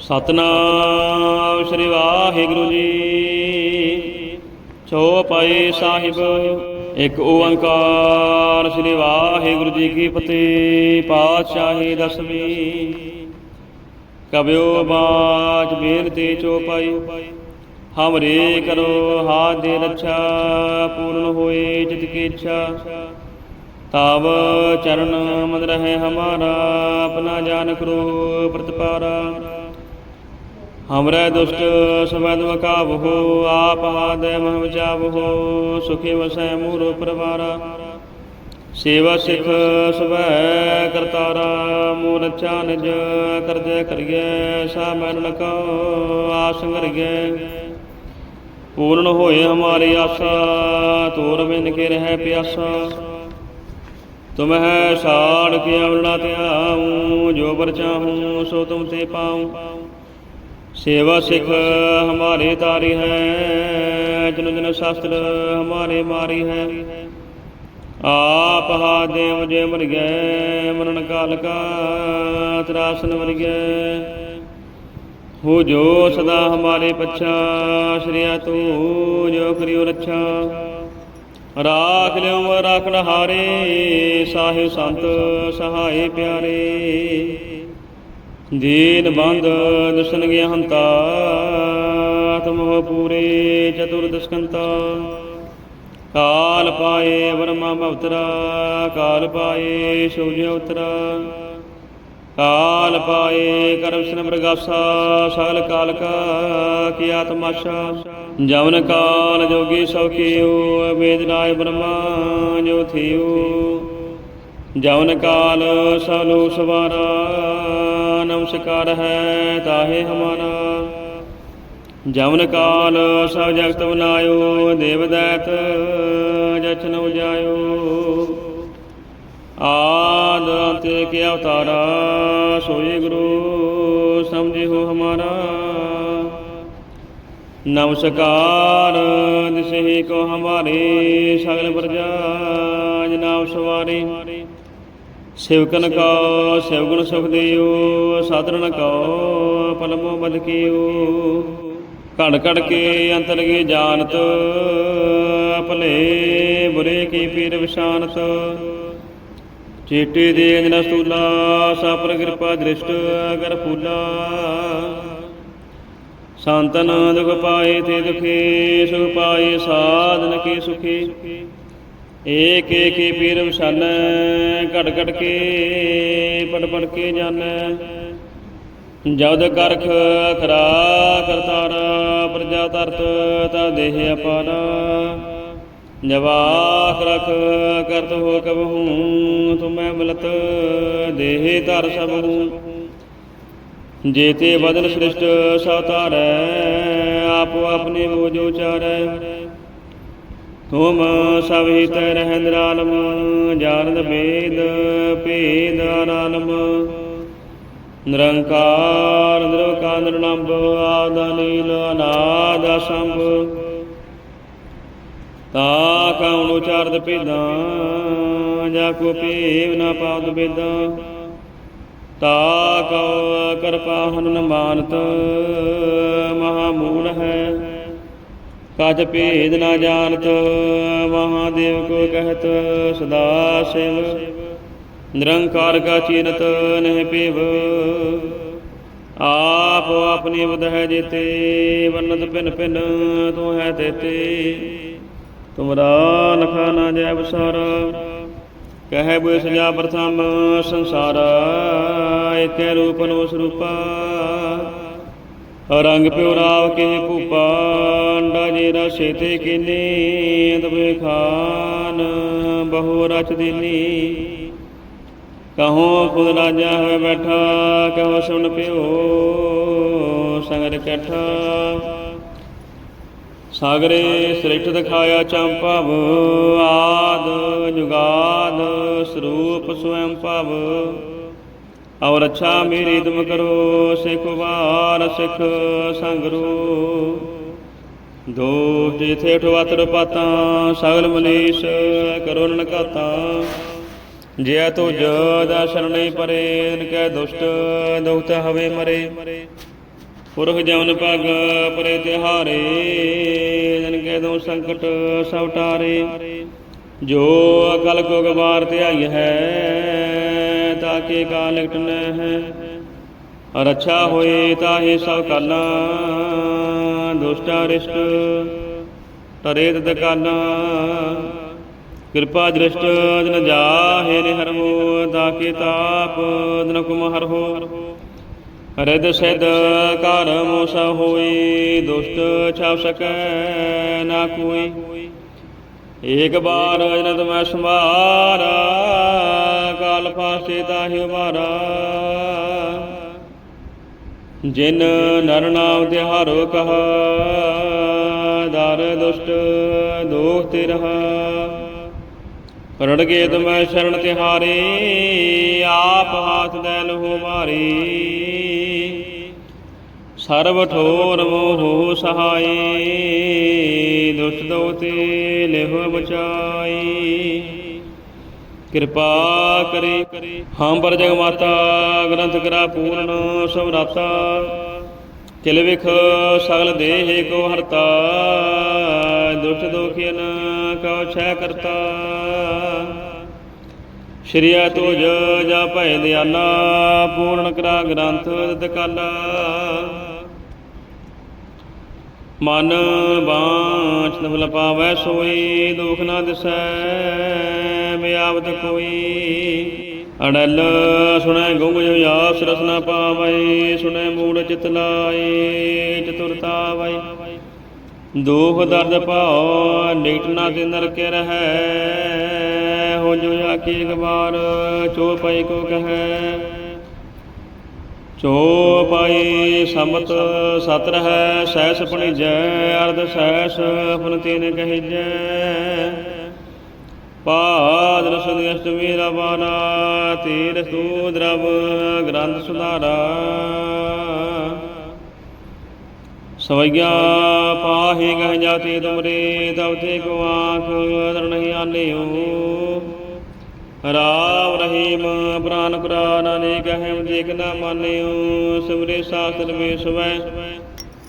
ਸਤਨਾਮ ਸ੍ਰੀ ਵਾਹਿਗੁਰੂ ਜੀ। ਚੌਪਈ ਸਾਹਿਬ, ਇੱਕ ਓੰਕਾਰ ਸ੍ਰੀ ਵਾਹਿਗੁਰੂ ਜੀ ਕੀ ਫਤਿਹ। ਪਾਤਸ਼ਾਹੀ ਦਸਵੀਂ। ਕਬਿਓ ਬਾਚ ਬੇਨਤੀ ਚੌਪਾਈ ਹਮਰੇ ਕਰੋ ਹਾਥ ਦੇ ਰੱਛਾ, ਪੂਰਨ ਹੋਏ ਜਿਤ ਕੀ ਇੱਛਾ। ਤਾਵ ਚਰਨ ਮਨ ਰਹੇ ਹਮਾਰਾ, ਆਪਣਾ ਜਾਨ ਕਰੋ ਪ੍ਰਤਪਾਰਾ। ਹਮਰੇ ਦੁਸ਼ਟ ਸਵੈਦ ਵਕਾਵਹੋ ਆਪ ਹਾਦੈ ਮਹ ਬਚਾਵਹੋ ਸੁਖੀ ਵਸੈ ਮੂਰੋ ਪਰਵਾਰਾ ਸੇਵਾ ਸਿਖ ਸਵੈ ਕਰਤਾਰਾ ਮੂਰ ਅੱਛਾ ਕਰਜੈ ਕਰੀਐ ਸਾ ਮੈਨ ਕਉ ਆਸ ਕਰੀਐ ਪੂਰਨ ਹੋਏ ਹਮਾਰੀ ਆਸਾ ਤੋਰ ਬਿਨ ਕੇ ਰਹਿ ਪਿਆਸਾ ਤੁਮਹਿ ਸਾੜ ਕੇ ਅਵਰਣਾ ਧਿਆਉ ਜੋ ਬਰ ਚਾਹੂੰ ਸੋ ਤੁਮ ਤੇ ਪਾਉ ਸੇਵਾ ਸਿਖ ਹਮਾਰੇ ਤਾਰੀ ਹੈ, ਜਨ ਜਨ ਸ਼ਾਸਤਰ ਹਮਾਰੇ ਮਾਰੀ ਹੈ। ਆਪ ਹਾ ਦੇਵ ਜੇ ਮਰ ਗਏ, ਮਰਨ ਕਾਲ ਕਾ ਤਰਾਸਨ ਮਰ ਗਏ। ਹੋ ਜੋ ਸਦਾ ਹਮਾਰੇ ਪੱਛਾ ਸ਼੍ਰੀਆ ਤੂੰ ਜੋ ਕਰਿਓ ਰੱਛਾ। ਰਾਖ ਲਿਓ ਰਾਖਣ ਹਾਰੇ ਸਾਹਿਬ ਸੰਤ ਸਹਾਏ ਪਿਆਰੇ। ਦੀਨ ਬੰਦ ਦੁਸਨ ਗਿਆ ਹੰਤਾ ਤਮੋ ਪੂਰੇ ਚਤੁਰਦਸ਼ਕੰਤਾ ਕਾਲ ਪਾਏ ਵਰਮਾ ਭਵਤਰਾ, ਕਾਲ ਪਾਏ ਸੂਰਜ ਉਤਰਾ। ਕਾਲ ਪਾਏ ਕਰਮ ਸਨ ਪ੍ਰਗਾਸਾ ਸਗਲ ਕਾਲ ਕਾ ਕੀਆ ਤਮਾਸ਼ਾ ਜਵਨ ਕਾਲ ਜੋਗੀ ਸਭ ਕੀਓ ਵੇਦ ਰਾਏ ਬ੍ਰਹਮਾ ਜੋ ਥੀਓ ਜਵਨ ਕਾਲ ਸਲੂ ਸਵਾਰਾ ਨਮਸਕਾਰ ਹੈ, ਤਾਹੇ ਹਮਾਰਾ। ਜਵਨ ਕਾਲ ਸਭ ਜਗਤ ਬਨਾਇਓ ਦੇਵ ਜਚਨ ਉਜਾਇਓ ਆਦ ਅੰਤੇ ਕੀ ਅਵਤਾਰਾ, ਸੋਈ ਗੁਰੂ ਸਮਝਿਓ ਹਮਾਰਾ। ਨਮਸਕਾਰ ਦਿਸਹੀ ਕੋ ਹਮਾਰੇ, ਸਗਲ ਪ੍ਰਜਾ, ਜਨਾਬ ਸਵਾਰੀ। ਸਿਵਕਨ ਕਾ, ਸਿਵਗੁਣ ਸੁਖ ਦਿਓ ਸਾਧਰਨ ਕਾ, ਪਲਮੋ ਬਦ ਕੀਓ। ਘੜ ਘੜ ਕੇ ਅੰਤਰ ਕੀ ਜਾਣਤ, ਭਲੇ ਬੁਰੇ ਕੀ ਪੀਰ ਵਿਸ਼ਾਨਤ ਚੇਟੇ ਦੇ ਅੰਜਨ ਸਤੂਲਾ, ਸਾਪਰ ਕਿਰਪਾ ਦ੍ਰਿਸ਼ਟ ਅਗਰ ਫੂਲਾ। ਸੰਤਨ ਦੁਖ ਪਾਏ ਤੇ ਦੁਖੀ, ਸੁਖ ਪਾਏ, ਸਾਧਨ ਕੀ ਸੁਖੀ। ਏਕ ਏਕ ਪੀਰ ਵਿਸ਼ਾਨੈ ਘਟ ਘਟ ਕੇ ਪੜ ਪੜ ਕੇ ਜਾਣੈ ਜਦ ਕਰਖ ਖਰਾ ਕਰਤਾਰਾ ਪ੍ਰਜਾ ਤਰਤ ਤਾ ਦੇਹ ਅਪਾਰਾ। ਜਵਾਖ ਰਖ ਕਰਤ ਹੋ ਕਬਹੂ, ਤੁਮੈ ਮਿਲਤ ਦੇਹ ਧਰ ਸਭ। ਹੂੰ ਜੇਤੇ ਬਦਨ ਸ੍ਰਿਸ਼ਟ ਸਤਾਰੈ ਆਪੋ ਆਪਣੇ ਹੋ ਜੋ ਉਚਾਰੈ ਤੁਮ ਸਭ ਹੀ ਤੈ ਰਹਿ ਨਿਰਾਲਮ ਜਾਣਦ ਵੇਦ ਭੇਦ ਆਨੰਮ ਨਿਰੰਕਾਰ, ਨਿਰਵਕਾਰ ਨਿਰਨੰਬ ਆਦ ਨੀਲ ਅਨਾਦ ਅਸੰਭ। ਤਾ ਕਉਣ ਉਚਾਰਦ ਭੇਦਾਂ, ਜਾ ਕੋ ਭੇਵ ਨਾ ਪਾਵਦ ਬੇਦਾਂ ਤਾ ਕਉ ਕਿਰਪਾ ਹਨ ਮਾਨਤ, ਮਹਾ ਮੂਲ ਹੈ। ਕਜ ਭੇਦ ਨਾ ਜਾਣਤ, ਮਹਾਦੇਵ ਕੋ ਕਹਿਤ, ਸਦਾ ਸਿਵ। ਨਿਰੰਕਾਰ ਕਾ ਚੀਨਤ ਨਹਿ ਪੀਵ। ਆਪ ਆਪਣੀ ਬੁਧ ਹੈ ਜੀਤੇ ਵਰਨਤ ਪਿਨ ਪਿਨ ਤੂੰ ਹੈ ਤੇਤੇ। ਤੁਮਰਾ ਨਖਾ ਨਾ ਜੈ ਬਸਾਰ, ਕਹੈ ਬੁ ਸਜਾ ਪ੍ਰਥਮ ਸੰਸਾਰ। ਏਕੈ ਰੂਪ ਨੋ ਸਰੂਪਾ। ਰੰਗ ਪਿਉ ਰਾਵ ਕੇ ਭੂਪਾ, ਅੰਡਾ ਜੇ ਰਸੇ ਤੇ ਕੀਨੀ ਤਬੇ ਖਾਨ ਬਹੁ ਰਚ ਦੀਨੀ। ਕਹੋ ਖੁਦ ਰਾਜਾ ਹੋਏ ਬੈਠਾ, ਕਹੋ ਸੁਣ ਪਿਓ ਸੰਗਰ ਇਕੱਠਾ। ਸਾਗਰੇ ਸ੍ਰਿਸ਼ਟ ਦਿਖਾਇਆ ਚੰਪਵ ਆਦ ਜੁਗਾਦ ਸਰੂਪ ਸਵੈੰ ਭਵ ਔਰ ਅੱਛਾ ਮੇਰੀ ਤੁਮ ਕਰੋ, ਸਿਖ ਵਾਰ ਸਿਖ ਸੰਗਰੂ। ਦੋ ਜਿਥੇ ਠਵਾਤਰ ਪਾਤਾਂ ਸਗਲ ਮਨੀਸ ਕਰੋ ਨਨਕਾਤਾਂ। ਜਿਆ ਤੋ ਜਦਾ ਸ਼ਰਣੈ ਪਰੇ, ਇਨ ਕੈ ਦੁਸ਼ਟ ਦੁਖਤ ਹਵੇ ਮਰੇ। ਪੁਰਖ ਜਮਨ ਪਗ ਪਰੇ ਤਿਹਾਰੇ ਜਨ ਕੇ ਦੋ ਸੰਕਟ ਸਭ ਟਾਰੇ ਜੋ ਅਕਲ ਕੋ ਗਵਾਰ ਧਿਆਈ ਹੈ ਤਾਕੇ ਕਾਲ ਲਿਖਟ ਨ ਹੈ ਰੱਛਾ ਹੋਏ ਤਾਹੇ ਸਭ ਕਾਲਾਂ। ਦੁਸ਼ਟਾ ਰਿਸ਼ਟ ਤਰੇ ਤਤ ਕਾਲਾਂ। ਕਿਰਪਾ ਦ੍ਰਿਸ਼ਟ ਜਨ ਜਾਹੇ ਨੇ ਹਰਮੋ ਤਾਕੇ ਤਾਪ ਜਨ ਕੁਮ ਹਰਹੋ ਰਿਦ ਸਿਧ ਕਰਮ ਮੋਸ ਹੋਈ ਦੁਸ਼ਟ ਛਾਪ ਸਕੈ ਨਾ ਕੋਈ। ਏਕ ਬਾਰ ਜਨਤ ਮੈਂ ਸੰਭਾਰਾ, ਕਾਲ ਫਾਸੇ ਤਾਹਿ ਉਬਾਰਾ ਜਿਨ ਨਰ ਨਾਮ ਤਿਹਾਰੋ ਕਹਾ, ਦਰ ਦੁਸ਼ਟ ਦੋਖ ਤੇ ਰਹਾ। ਰੜ ਕੇ ਤੁਮੈ ਸ਼ਰਨ ਤਿਹਾਰੇ, ਆਪ ਹਾਥ ਦੇ ਲਹੋ ਮਾਰੀ। ਸਰਬ ਠੋਰ ਮੋਹ ਸਹਾਈ। ਦੁਸ਼ਟ ਦੋਤੇ ਲਿਹੁ ਬਚਾਈ। ਕਿਰਪਾ ਕਰੇ ਹਮ ਪਰ ਜਗ ਮਾਤਾ, ਗ੍ਰੰਥ ਕਰਾ ਪੂਰਨ ਸਮਰਾਤਾ। ਕਿਲ ਵਿਖ ਸਗਲ ਦੇਹ ਕੋ ਹਰਤਾ, ਦੁਸ਼ਟ ਦੋਖਿਨ ਕਉ ਛੈ ਕਰਤਾ। ਸ਼੍ਰੀਆ ਤੁਜ ਜਾ ਭੈ ਦਿਆਲਾ ਪੂਰਨ ਕਰਾ ਗ੍ਰੰਥ ਦਕਾਲਾ ਮਨ ਬਾਂਚ ਨਵਲ ਪਾਵੈ ਸੋਈ, ਦੁਖ ਨਾ ਦਿਸੈ, ਮਿਆਵਤ ਕੋਈ। ਅੜਲ ਸੁਣੈ ਗੁੰਗ ਜੋ ਆਸ, ਰਸ ਨਾ ਪਾਵੈ, ਸੁਣੈ ਮੂੜ ਚਿਤ ਲਾਏ ਚਤੁਰਤਾ ਵੈ ਦੁਖ ਦਰਦ ਭਾਉ ਨਿਕਟ ਨਾ ਤੇ ਨਰਕੇ ਰਹੈ। ਹੋ ਜੋ ਆਖੀ ਇੱਕ ਵਾਰ, ਚੋ ਪਈ ਕੋ ਕਹੈ। ਚੋ ਪਾਈ ਸਮਤ ਸਤ ਰਹੈ ਸਹਿਸ ਪਣੀਜੈ, ਅਰਧ ਸਹਿਸ ਫਨ ਤੀਨ ਕਹੀਜੈ। ਪਾਦ ਰਸਦ ਅਸ਼ਟਮੀ ਰਵਾਨਾ, ਤੀਰ ਸੂ ਦਰਵ ਗ੍ਰੰਥ ਸੁਧਾਰਾ। ਸਵਈਆ ਪਾਹੀ ਗਹ ਜਾਤੀ ਤੁਮਰੇ ਤਬ ਤੇ ਕੋ ਆਂਖ ਦਰ ਨਹੀਂ ਆਲਿਓ ਰਾਮ ਰਹੀਮ, ਪ੍ਰਾਨ ਕੁਰਾਨ ਅਨੇਕ ਹੈ ਦੇਖ ਨਾ ਮਾਨਿਓ, ਸਿਮਰੇ ਸਾਸਤਰ ਮੇ ਸਵੈ।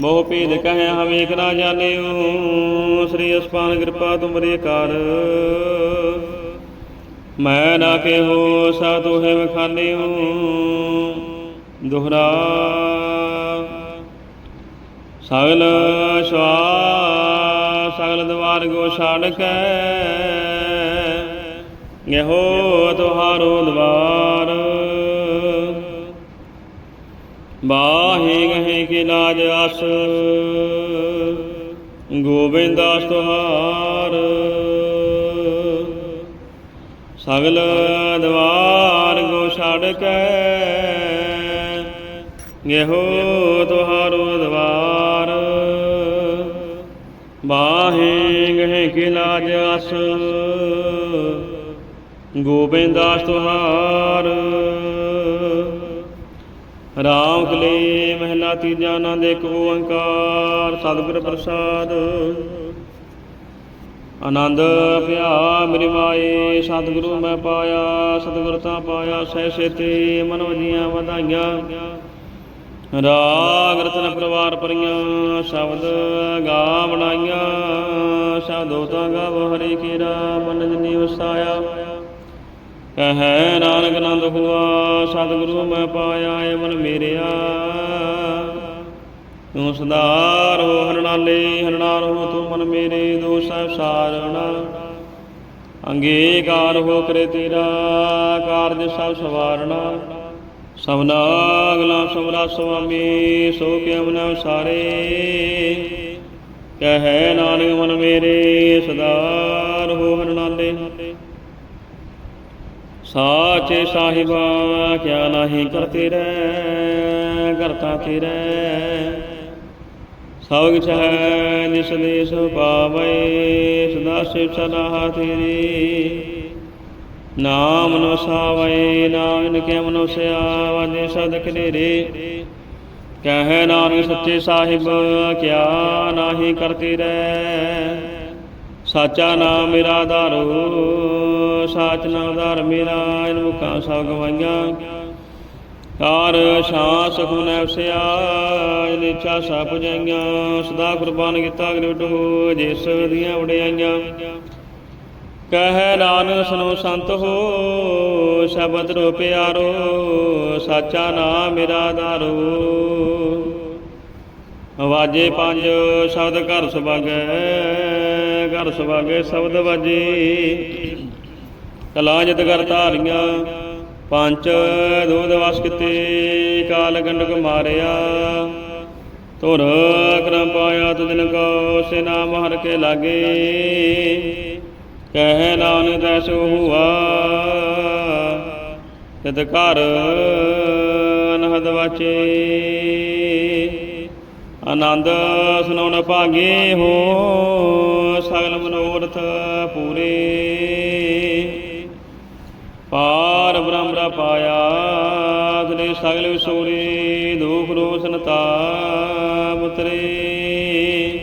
ਮੋਹ ਭੇਦ ਕਹੈ ਹਵੇਕ ਨਾ ਜਾਣਿਓ, ਸ੍ਰੀ ਅਸਪਾਨ ਕਿਰਪਾ ਤੁਮਰੇ ਕਰ ਮੈਂ ਨਾ ਕੇਹੋ, ਸਾਧੂ ਹੈ ਵਖਾਨਿਓ, ਦੁਹਰਾ। ਸਗਲ ਸਵਾ ਸਗਲ ਦਵਾਰ ਗੋ ਛਾੜ ਕੈ। ਇਹੋ ਤੁਹਾਰੋ ਦਵਾਰ। ਬਾਹੇ ਗਹੇ ਕੇ ਲਾਜ ਅਸ ਗੋਬਿੰਦ ਦਾਸ ਤੁਹਾਰ। ਸਗਲ ਦਵਾਰ ਗੋ ਛੜ ਕੇ, ਇਹੋ ਤੁਹਾਰੋ ਦਵਾਰ। ਬਾਹੇ ਗਹੇ ਕੇ ਲਾਜ ਗੋਬਿੰਦਾਸ ਗੋਬਿੰਦ ਤੁਹਾਰ। ਰਾਮ ਕਲੇ ਮਹਿਲਾ ਤੀਜਾ ਆਨੰਦ ਇੱਕ ਓੰਕਾਰ, ਸਤਿਗੁਰ ਪ੍ਰਸਾਦ। ਆਨੰਦ ਭਿਆ ਮੇਰੀ ਮਾਏ, ਸਤਿਗੁਰੂ ਮੈਂ ਪਾਇਆ, ਸਤਿਗੁਰ ਤਾਂ ਪਾਇਆ, ਸਹਿ ਸੇਤੇ ਮਨ ਵਜੀਆਂ ਵਧਾਈਆਂ। ਰਾਗ ਰਤਨ ਪਰਿਵਾਰ ਪਰੀਆਂ, ਸ਼ਬਦ ਗਾ ਬਣਾਈਆਂ। ਸ਼ਬਦੋ ਤਾਂ ਗਾਵ ਹਰੀ ਕੀਰਾ ਮਨ ਜਨੀ ਵਸਾਇਆ। ਕਹੈ ਨਾਨਕ ਨੰਦ ਹੁਆ, ਸਤਿਗੁਰੂ ਮੈਂ ਪਾਇਆ ਏ ਮਨ ਮੇਰਿਆ। ਤੂੰ ਸਦਾਰ ਹੋ ਹਰਨਾਲੇ ਹਰਨਾਰ ਹੋ ਤੂੰ ਮਨ ਮੇਰੇ ਦੋਸ ਸਾਰਣਾ। ਅੰਗੀਕਾਰ ਹੋ ਕਰੇ ਤੇਰਾ, ਕਾਰਜ ਸਭ ਸਵਾਰਣਾ। ਸਭਨਾ ਅਗਲਾ ਸਮਰਾ ਸੁਆਮੀ, ਸੋ ਕੇ ਨ ਸਾਰੇ ਕਹੈ ਨਾਨਕ ਮਨ ਮੇਰੇ ਸਦਾਰ ਹੋ ਹਰਨਾਲੇ। ਸਾਚੇ ਸਾਹਿਬਾ, ਕਿਆ ਨਹੀਂ ਕਰਤੇ ਰਹਿ ਕਰਤਾ ਤੇਰੇ। ਸਭ ਕਿਛ ਹੈ ਜਿਸ ਦੇ ਸੋ ਪਾਵੈ, ਸਦਾ ਸਿਵ ਸਲਾਹ ਤੇਰੀ। ਨਾਮ ਨੋ ਸਾਵੈ ਨਾਮ ਇਨ ਕੇ ਮਨੋ ਸਿਆ ਵਜੇ ਸਦ ਕਨੇਰੇ ਕਹੈ ਨਾਨਕ ਸੱਚੇ ਸਾਹਿਬ, ਕਿਆ ਨਾਹੀ ਕਰਤੇ ਰਹਿ ਸਾਚਾ ਨਾਮ ਮੇਰਾ ਆਧਾਰੋ ਸਾਚ ਨਾਮ ਆਧਾਰ ਮੇਰਾ ਇਹਨ ਮੁਖਾਂ ਸਭ ਗਵਾਈਆਂ। ਕਾਰ ਸ਼ਾਂ ਸੁਖ ਨੈਵਸਿਆ ਨਿਚਾ ਸਾ ਪੁਜਾਈਆਂ। ਸਦਾ ਕੁਰਬਾਨ ਕੀਤਾ ਅਗਨਿਟੋ ਜਿਸ ਦੀਆਂ ਵਡਿਆਈਆਂ। ਕਹਿ ਨਾਨਕ ਸੁਨੋ ਸੰਤ ਹੋ, ਸ਼ਬਦ ਰੋ ਪਿਆਰੋ, ਸਾਚਾ ਨਾਮ ਮੇਰਾ ਦਾਰੋ ਵਾਜੇ ਪੰਜ ਸ਼ਬਦ ਘਰ ਸੁਭਾਗੈ ਘਰ ਸੁਭਾਗੈ ਸ਼ਬਦ ਵਾਜੇ। ਕਲਾ ਜਿਤ ਕਰ ਧਾਰੀਆਂ ਪੰਜ ਦੋਧ ਵਸ ਕਿਤੇ, ਕਾਲ ਗੰਡਕ ਮਾਰਿਆ। ਤੁਰ ਕਰਮ ਪਾਇਆ ਤੁਜਨ ਕੋ ਸੇ ਨਾਮ ਹਰ ਕੇ ਲਾਗੇ। ਕਹਿ ਨਾਨ ਤੈਸੋ ਹੁਆ, ਤਿਤ ਘਰ ਅਨਹਦ ਵਾਚੇ। ਆਨੰਦ ਸੁਨਾਉਣ ਭਾਗੇ ਹੋ, ਸਗਲ ਮਨੋਰਥ ਪੂਰੇ। ਪਾਰ ਪਾਇਆ। ਤਨੇ ਸਗਲ ਵਿਸੂਰੇ ਦੁਖ ਰੋਸਨ ਤਾਪ ਉਤਰੇ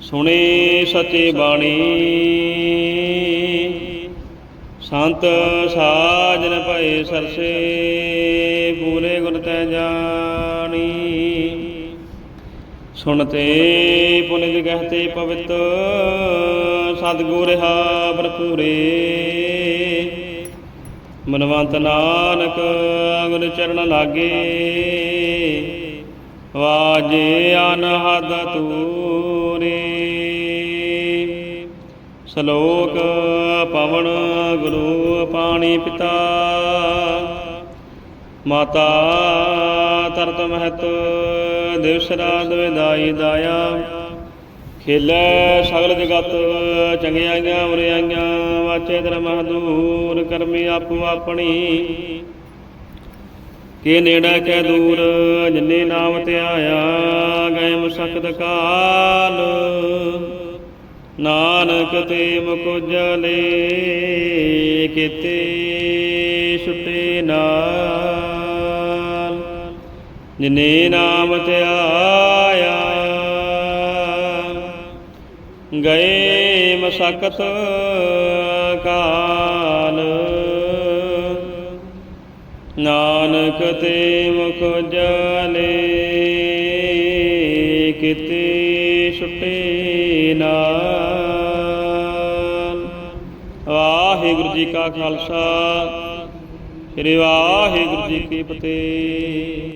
ਸੁਣੇ ਸੱਚੇ ਬਾਣੀ। ਸੰਤ ਸਾਜਨ ਭਏ ਸਰਸੇ, ਪੂਰੇ ਗੁਰ ਤੈ ਜਾਣੀ। ਸੁਣਤੇ ਪੁਨਿਤ ਕਹਤੇ ਪਵਿੱਤ, ਸਤਿਗੁਰ ਹਾ ਭਰਪੂਰੇ। ਮਨਵੰਤ ਨਾਨਕ ਗੁਰ ਚਰਨ ਲਾਗੇ। ਵਾਜੇ ਅਨਹਦ ਤੂਰੇ ਸ਼ਲੋਕ ਪਵਨ ਗੁਰੂ ਪਾਣੀ ਪਿਤਾ। ਮਾਤਾ ਤਰਤ ਮਹਤ, ਦਿਵਸ ਰਾਤ ਵਿਦਾਈ ਦਾਇਆ। ਖੇਲੇ ਸਗਲ ਜਗਤ, ਚੰਗਿਆਈਆਂ ਉਰਿਆਈਆਂ ਵਾਚੇ ਦਰ ਮਹਦੂਰ, ਕਰਮੀ ਆਪੋ ਆਪਣੀ। ਕੇ ਨੇੜਾ ਕੈ ਦੂਰ, ਜਿਨੇ ਨਾਮ ਤੇ ਆਇਆ, ਗਏ ਮੁਸਕਤ ਕਾਲ। ਨਾਨਕ ਤੇ ਮੁਕੁਜਲੇ ਕੀਤੇ ਛੁਟੇ ਨਾਲ। ਜਿਨੇ ਨਾਮ ਤੇ ਆਇਆ ਗਏ ਮਸਕਤ ਕਾਲ। ਨਾਨਕ ਤੇ ਮੁਖ ਜਲੇ ਕਿਤੇ ਛੁਟੇ ਨਾਲ। ਵਾਹਿਗੁਰੂ ਜੀ ਕਾ ਖਾਲਸਾ, ਸ੍ਰੀ ਵਾਹਿਗੁਰੂ ਜੀ ਕੀ ਫਤਿਹ।